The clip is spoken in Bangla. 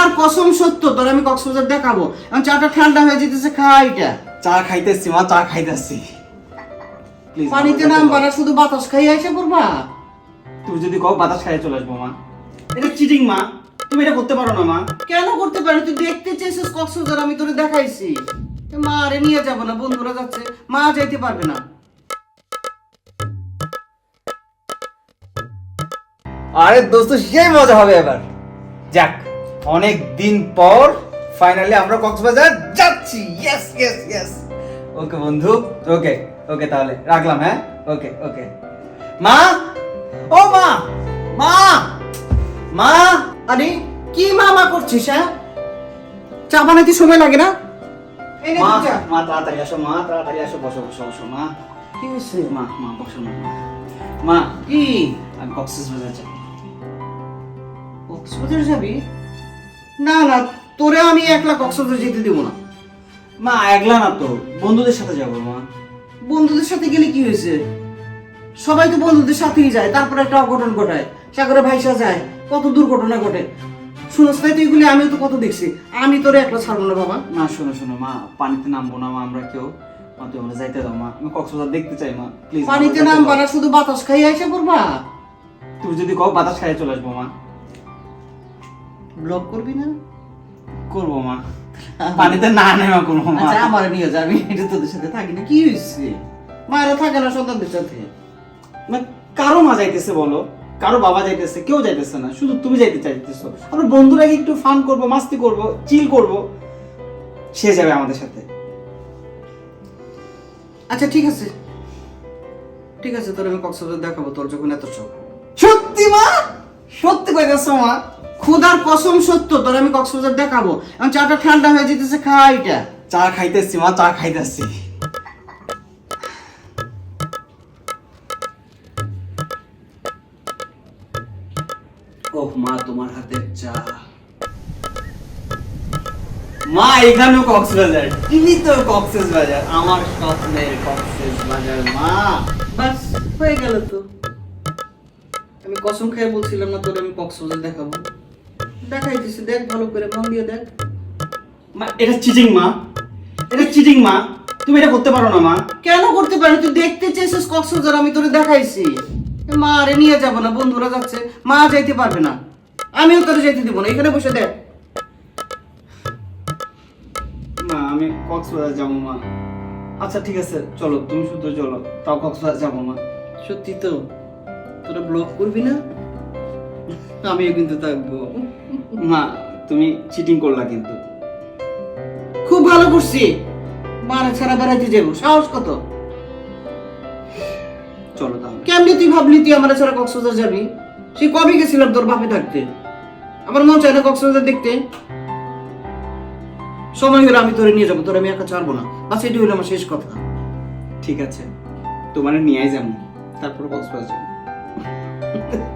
খুদার কসম সত্য তোর আমি কক্সবাজার দেখাবো। এখন চাটা ঠান্ডা হয়ে যেতেছে খা এটা। চা খাইতেছি মা চা খাইতেছি। পানিতে মা, নাম বানা শুধু বাতাস খাই এসে পড়বা। তুমি যদি কও বাতাস খাইয়ে চলে আসব মা। এটা চিটিং মা। তুমি এটা করতে পারো না মা। কেন করতে পারি? তুই দেখতে চেয়েছিস কক্সবাজার আমি তোরে দেখাইছি। মা আরে নিয়ে যাব না বন্ধুরা যাচ্ছে। মা যাইতে পারবে না। আরে দোস্ত সেই মজা হবে এবার। যাক। অনেক দিন পর ফাইনালি আমরা কক্সবাজার যাচ্ছি। ইয়েস ইয়েস ইয়েস ওকে বন্ধু। ওকে ওকে তাহলে রাখলাম হ্যাঁ? ওকে ওকে মা? ও মা! মা! মা! আরে কি মা মা করছিস হ্যাঁ? চা বানাইতে সময় লাগে না? মা। মা তাড়াতাড়ি আসো মা তাড়াতাড়ি আসো বসো বসো বসো মা। কি হয়েছে? মা মা বসো মা। মা কি? আমি কক্সবাজার যাই কক্সবাজার যাবি? না না তোরে আমি একলা কক্সবাজার যেতে দেবো না। মা একলা না তো বন্ধুদের সাথে যাব মা। বন্ধুদের সাথে গেলে কি হয়েছে? সবাই তো বন্ধুদের সাথেই যায় তারপর একটা অঘটন ঘটায়। সাগরে ভাইসা যায় কত দুর্ঘটনা ঘটে। শুনোস তাই তো এগুলি? আমিও তো কত দেখছি। আমি তোরে একলা ছাড়বো না বাবা। মা শোনো শোনো মা পানিতে নামবো না মা আমরা কেউ। মা তুই আমরা যাইতে দাও মা। আমি কক্সবাজার দেখতে চাই মা। প্লিজ পানিতে নাম বানা শুধু বাতাস খাই এসে পড়বা? তুমি যদি কও বাতাস খাইয়ে চলে আসব মা। ব্লক করবি না? করব মা। পানিতে না নেমা করব মা। আচ্ছা আমার নিয়ে যা আমি এটা তোদের সাথে থাকি না। কি হয়েছে মায়েরা থাকে না সন্তানদের সাথে। কারও মা যাইতেছে বলো কারও বাবা যাইতেছে কেউ যাইতেছে না। শুধু তুমি যাইতে চাইতেছো। আমরা বন্ধুরা একটু ফান করব মাস্তি করব চিল করব? সে যাবে আমাদের সাথে। আচ্ছা ঠিক আছে। ঠিক আছে তোর আমি কক্সবাজার দেখাবো তোর যখন এত শখ। সত্যি মা? সত্যি কইতেছো মা? খুদার কসম সত্য তোর আমি কক্সবাজার দেখাবো। এখন চাটা ঠান্ডা হয়ে যেতেছে খা এটা। চা খাইতেছি মা চা খাইতেছি। ওহ মা তোমার হাতের চা। মা এখানেও কক্সবাজার। টিভি তো কক্সবাজার। আমার স্বপ্নের কক্সবাজার মা। বাস হয়ে গেল তো। আমি কসম খেয়ে বলছিলাম না তোর আমি কক্সবাজার দেখাবো। দেখাই দিছি দেখ ভালো করে মন দিয়ে দেখ। মা এটা চিটিং মা। এটা চিটিং মা। তুমি এটা করতে পারো না মা। কেন করতে পারি? তুই দেখতে চেয়েছিস কক্সবাজার আমি তোরে দেখাইছি। মা আরে নিয়ে যাব না বন্ধুরা যাচ্ছে। মা যাইতে পারবে না। আমিও তোরে যেতে দিব না এখানে বসে দেখ। মা আমি কক্সবাজার যাব মা। আচ্ছা ঠিক আছে চলো তুমি শুধু চলো। তাও কক্সবাজার যাব মা। সত্যি তো? তোরা ব্লক করবি না? আমিও কিন্তু থাকব। মা তুমি চিটিং করলা কিন্তু। খুব ভালো করছি। মারা ছাড়া বেড়াইতে যাব সাহস কত? চলো তাহলে। কেমনি তুই ভাবলি তুই আমার ছাড়া কক্সবাজার যাবি? সে কবে গেছিলাম তোর বাপে থাকতে আমার মন চায় না কক্সবাজার দেখতে। সময় হলে আমি তোরে নিয়ে যাব তোর আমি একা ছাড়বো না। বাস এটি হলো আমার শেষ কথা। ঠিক আছে তোমার নিয়ে যাব তারপর কক্সবাজার যাব।